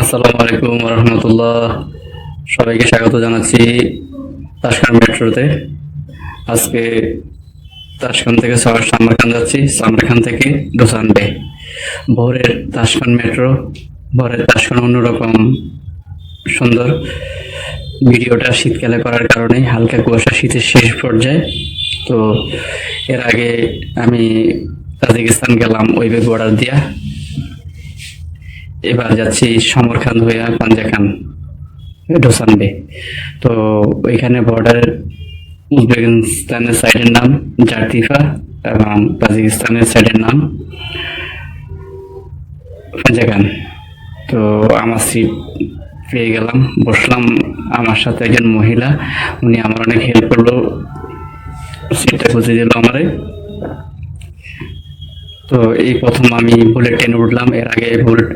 আসসালামু আলাইকুম রহমতুল্লাহ সবাইকে স্বাগত জানাচ্ছি তাসখান মেট্রোতে। আজকে তাসখান থেকে সামরখান যাচ্ছি সামরখান থেকে ডোসানবে ভোরের তাসখান মেট্রো, ভোরের তাসখান অন্যরকম সুন্দর। ভিডিওটা শীতকালে করার কারণে হালকা কুয়াশা, শীতের শেষ পর্যায়ে। তো এর আগে আমি তাজিকিস্তান গেলাম ওইবে বর্ডার দিয়া। এবার যাচ্ছি সমরখান হয়ে পাঞ্জাখান ডোসানবে তো ওইখানে বর্ডার উজবেকিস্তানের সাইডের নাম জার্তিফা এবং তাজিকিস্তানের সাইডের নাম পাঞ্জাখান তো আমার সিট পেয়ে গেলাম, বসলাম আমার সাথে একজন মহিলা, উনি আমার অনেক হেল্প করল সিটটা খুঁজে দিল আমারে। তো এই প্রথম আমি বুলেট ট্রেনে উঠলাম। এর আগে বুলেট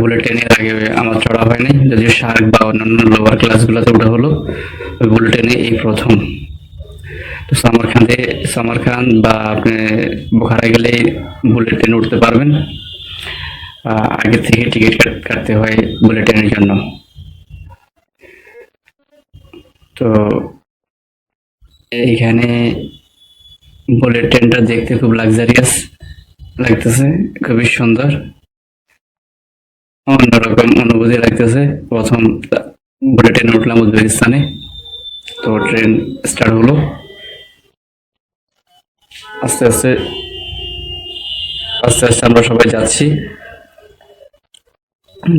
বুলেট ট্রেনের আগে আমার চড়া হয়নি। যদিও শার্ক বা অন্যান্য লোয়ার ক্লাসগুলোতে ওঠা হলো, ওই বুলেট ট্রেনে এই প্রথম। তো সামারখান থেকে সামারখান বা আপনি বোখারা গেলে বুলেট ট্রেনে উঠতে পারবেন। আগে থেকে টিকিট কাটতে হয় বুলেট ট্রেনের জন্য। তো এইখানে বুলেট ট্রেনটা দেখতে খুব লাক্সারিয়াস লাগতেছে, খুবই সুন্দর। অন্যরকম অনুভূতি লাগতেছে। প্রথম ট্রেনে উঠলাম উজবেকিস্তানে। তো ট্রেন স্টার্ট হলো। আস্তে আস্তে আস্তে আস্তে আমরা সবাই যাচ্ছি।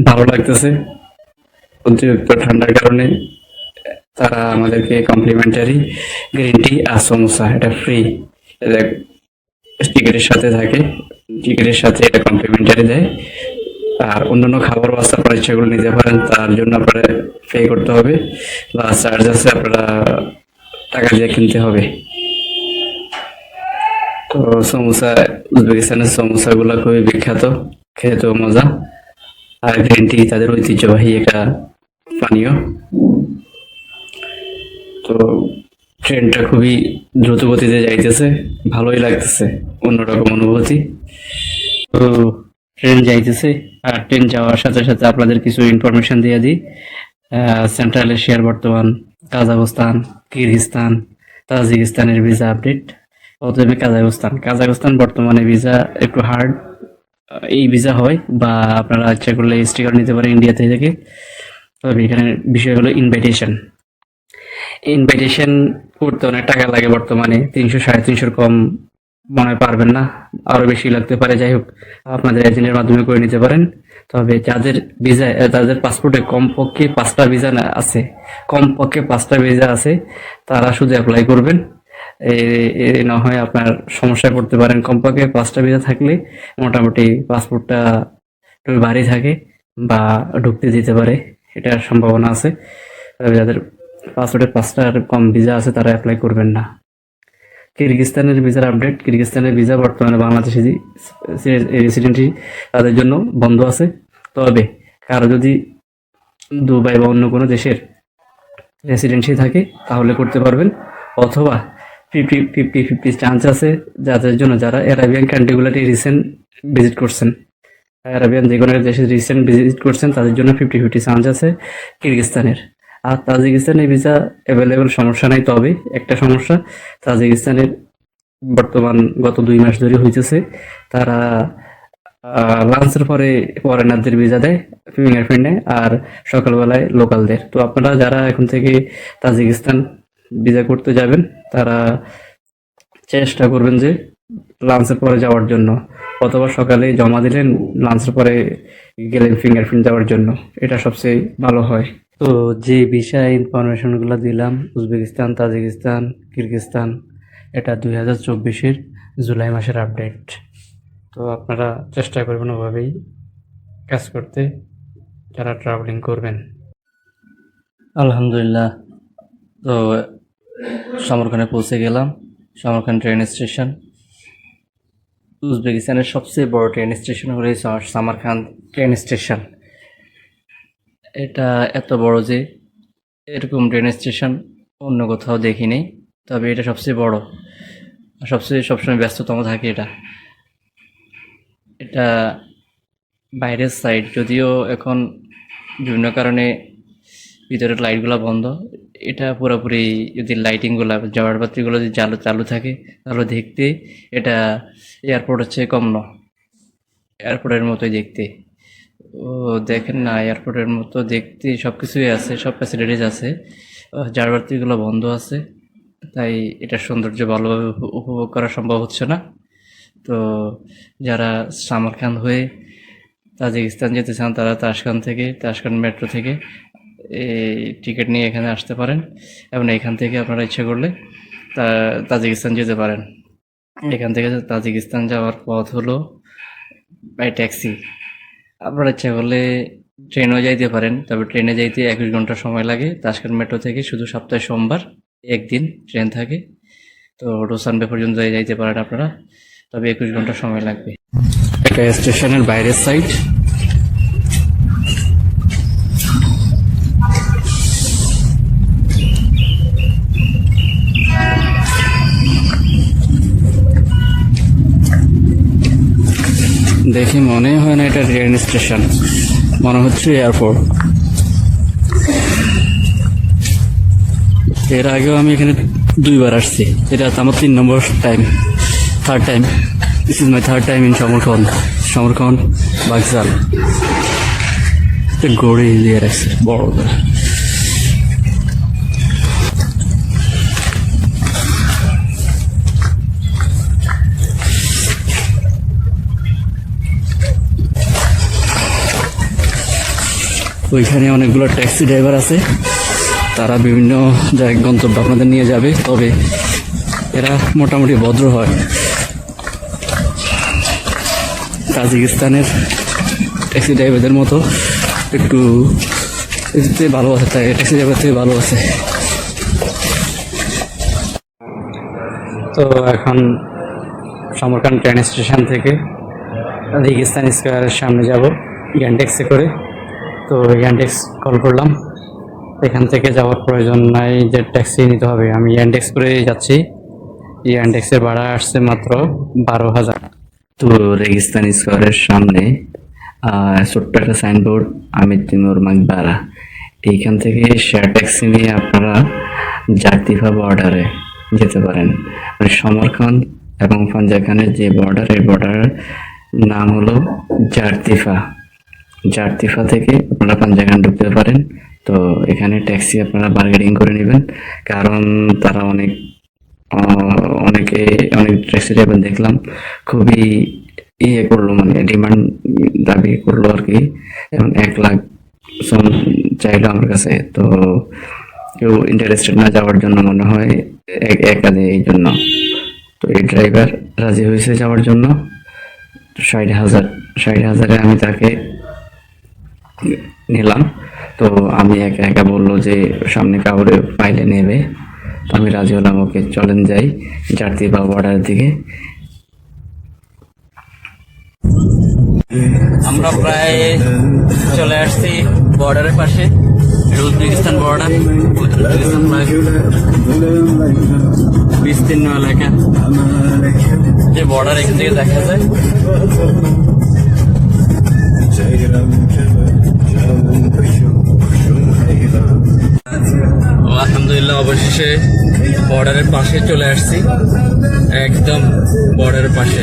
ভালো লাগতেছে। অতিরিক্ত ঠান্ডার কারণে তারা আমাদেরকে কমপ্লিমেন্টারি গ্রিন টি আর সমোসা, এটা ফ্রি টিকিটের সাথে থাকে। টিকিটের সাথে এটা কমপ্লিমেন্টারি দেয়। আর অন্যান্য খাবার বাস্তা আপনারা ইচ্ছাগুলো নিতে পারেন, তার জন্য আপনারা পে করতে হবে। বা চার্জ আছে, আপনারা টাকা দিয়ে কিনতে হবে। তো সমোসা, উজবেকিস্তানের সমোসাগুলো খুবই বিখ্যাত। খেতেও মজা। আর গ্রিন টি তাদের ঐতিহ্যবাহী একটা পানীয়। তো ট্রেনটা খুবই দ্রুত গতিতে যাইতেছে, ভালোই লাগতেছে অন্যরকম অনুভূতি। তো ট্রেন যাইতেছে, আর ট্রেন যাওয়ার সাথে সাথে আপনাদের কিছু ইনফরমেশন দিয়ে দিই। সেন্ট্রাল এশিয়ার বর্তমান কাজাখস্তান কিরগিস্তান তাজিকিস্তানের ভিসা আপডেট প্রথমে কাজাখস্তান কাজাখস্তান বর্তমানে ভিসা একটু হার্ড এই ভিসা হয়, বা আপনারা ইচ্ছা করলে স্টিকার নিতে পারেন ইন্ডিয়া থেকে। তবে এখানে বিষয় হলো ইনভাইটেশন ইনভাইটেশন করতে অনেক টাকা লাগে বর্তমানে। তিনশো, সাড়ে তিনশোর কম মনে হয় পারবেন না। আরও বেশি লাগতে পারে, যাই হোক, আপনাদের এজেন্টের মাধ্যমে করে নিতে পারেন। তবে যাদের ভিসা তাদের পাসপোর্টে কমপক্ষে পাঁচটা ভিসা আছে, কমপক্ষে পাঁচটা ভিসা আছে, তারা শুধু অ্যাপ্লাই করবেন। না হয় আপনার সমস্যায় পড়তে পারেন। কমপক্ষে পাঁচটা ভিসা থাকলে মোটামুটি পাসপোর্টটা একটু ভারী থাকে বা ঢুকতে দিতে পারে, এটার সম্ভাবনা আছে। তবে যাদের পাসপোর্টে পাঁচটার কম ভিসা আছে, তারা অ্যাপ্লাই করবেন না। কিরগিস্তানের ভিসার আপডেট কিরগিস্তানের ভিসা বর্তমানে বাংলাদেশি রেসিডেন্টই তাদের জন্য বন্ধ আছে। তবে কারও যদি দুবাই বা অন্য কোনো দেশের রেসিডেন্সি থাকে, তাহলে করতে পারবেন। অথবা ফিফটি ফিফটি ফিফটি চান্স আছে যাদের জন্য যারা অ্যারাবিয়ান কান্ট্রিগুলোতে রিসেন্ট ভিজিট করছেন। অ্যারাবিয়ান যে কোনো দেশে রিসেন্ট ভিজিট করছেন, তাদের জন্য ফিফটি ফিফটি চান্স আছে কিরগিস্তানের। আর তাজিকিস্তানের ভিসা অ্যাভেলেবেল সমস্যা নাই তবে একটা সমস্যা, তাজিকিস্তানের বর্তমান গত দুই মাস ধরে হইতেছে, তারা লাঞ্চের পরে ফরেনারদের ভিসা দেয় ফিঙ্গারপ্রিন্ট নেয় আর সকালবেলায় লোকালদের তো আপনারা যারা এখন থেকে তাজিকিস্তান ভিসা করতে যাবেন, তারা চেষ্টা করবেন যে লাঞ্চের পরে যাওয়ার জন্য, অথবা সকালে জমা দিলেন লাঞ্চের পরে গেলেন ফিঙ্গারপ্রিন্ট দেওয়ার জন্য। এটা সবচেয়ে ভালো হয়। তো যে বিষয় ইনফরমেশনগুলো দিলাম, উজবেকিস্তান, তাজিকিস্তান, কিরগিস্তান, এটা দুই হাজার চব্বিশের জুলাই মাসের আপডেট তো আপনারা চেষ্টা করবেন ওভাবেই কাজ করতে, যারা ট্রাভেলিং করবেন। আলহামদুলিল্লাহ। তো সমরখানে পৌঁছে গেলাম, সমরখান ট্রেন স্টেশন উজবেকিস্তানের সবচেয়ে বড় ট্রেন স্টেশন হলো সামারখান ট্রেন স্টেশন এটা এত বড় যে এরকম ট্রেন স্টেশন অন্য কোথাও দেখিনি। তবে এটা সবচেয়ে বড়। সবচেয়ে সবসময় ব্যস্ততম থাকে এটা। এটা বাইরের সাইড যদিও এখন বিভিন্ন কারণে ভিতরের লাইটগুলো বন্ধ। এটা পুরোপুরি যদি লাইটিংগুলো জবাট বাতিগুলো যদি চালু চালু থাকে, তাহলে দেখতে এটা এয়ারপোর্ট হচ্ছে কম ন। এয়ারপোর্টের মতোই দেখতে। দেখেন না এয়ারপোর্টের মতো দেখতে সব কিছুই আছে, সব ফ্যাসিলিটিস আছে। জারবাতিগুলো বন্ধ আছে, তাই এটার সৌন্দর্য ভালোভাবে উপ- উপভোগ করা সম্ভব হচ্ছে না। তো যারা সামারখান হয়ে তাজিকিস্তান যেতে চান, তারা তাসখান থেকে তাসখান মেট্রো থেকে টিকিট নিয়ে এখানে আসতে পারেন এবং এখান থেকে আপনারা ইচ্ছে করলে তাজিকিস্তান যেতে পারেন। এখান থেকে তাজিকিস্তান যাওয়ার পথ হলো বাই ট্যাক্সি আপনারা ইচ্ছা করলে ট্রেনও যাইতে পারেন, তবে ট্রেনে যাইতে একুশ ঘণ্টা সময় লাগে। তাসখান মেট্রো থেকে শুধু সপ্তাহে সোমবার একদিন ট্রেন থাকে। তো রোসানবে পর্যন্ত যাইতে পারেন আপনারা, তবে একুশ ঘণ্টা সময় লাগবে। এটা স্টেশনের বাইরের সাইড দেখে মনে হয় না এটা ট্রেন স্টেশন। মনে হচ্ছে এয়ারপোর্ট। এর আগেও আমি এখানে দুইবার আসছি। এটা আমার তিন number time third time this is my third time in Samarkand Samarkand বাগজাল একটা গড়ে দিয়ে রাখছে, বড় ওইখানে অনেকগুলো ট্যাক্সি ড্রাইভার আছে। তারা বিভিন্ন জায়গায় গন্তব্য আপনাদের নিয়ে যাবে, তবে এরা মোটামুটি ভদ্র হয়। তাজিকিস্তানের ট্যাক্সি ড্রাইভারদের মতো একটু এতে ভালো আছে, তাই ট্যাক্সি ড্রাইভার থেকে ভালো আছে। তো এখন সমরখান ট্রেন স্টেশন থেকে তাজিকিস্তান স্কোয়ারের সামনে যাব গ্যান্ডেক্সে করে। তো ইয়ান্ডেক্স কল করলাম। এখান থেকে যাওয়ার প্রয়োজন নাই যে ট্যাক্সি নিতে হবে। আমি ইয়ান্ডেক্স করে যাচ্ছি। ইয়ান্ডেক্সের ভাড়া আসছে মাত্র বারো হাজার। তো রেগিস্তান স্কোয়ারের সামনে ছোট্ট একটা সাইনবোর্ড আমির তিমুর মাকবারা এইখান থেকে শেয়ার ট্যাক্সি নিয়ে আপনারা জাতিফা বর্ডারে যেতে পারেন। মানে সমরখান এবং পাঞ্জাখানের যে বর্ডার এই বর্ডারের নাম হলো জার্তিফা। জার্তিফা থেকে আপনারা পাঞ্জাগান ঢুকতে পারেন। তো এখানে ট্যাক্সি আপনারা বার্গেনিং করে নেবেন। কারণ তারা অনেক অনেকে, অনেক ট্যাক্সি ড্রাইভার দেখলাম, খুবই ইয়ে করল মানে ডিমান্ড দাবি করল আর কি। এবং এক লাখ সম চাইলো আমার কাছে। তো কেউ ইন্টারেস্টেড না যাওয়ার জন্য মনে হয়, এক, একাধে এই জন্য। তো এই ড্রাইভার রাজি হয়েছে যাওয়ার জন্য। ষাট হাজার, ষাট হাজারে আমি তাকে নিলাম। তো আমি একা একা বলল যে, সামনে কাউরে পাইলে নেবে। আমি রাজি হলাম, ওকে চলেন যাই জাতি বা বর্ডার দিকে। আমরা প্রায় চলে আসছি বর্ডারের পাশে উজবেকিস্তান বর্ডার উজবেকিস্তান বিস্তীর্ণ এলাকা। যে বর্ডার এখান থেকে দেখা যায়। আলহামদুলিল্লাহ অবশেষে বর্ডারের পাশে চলে আসছি। একদম বর্ডারের পাশে।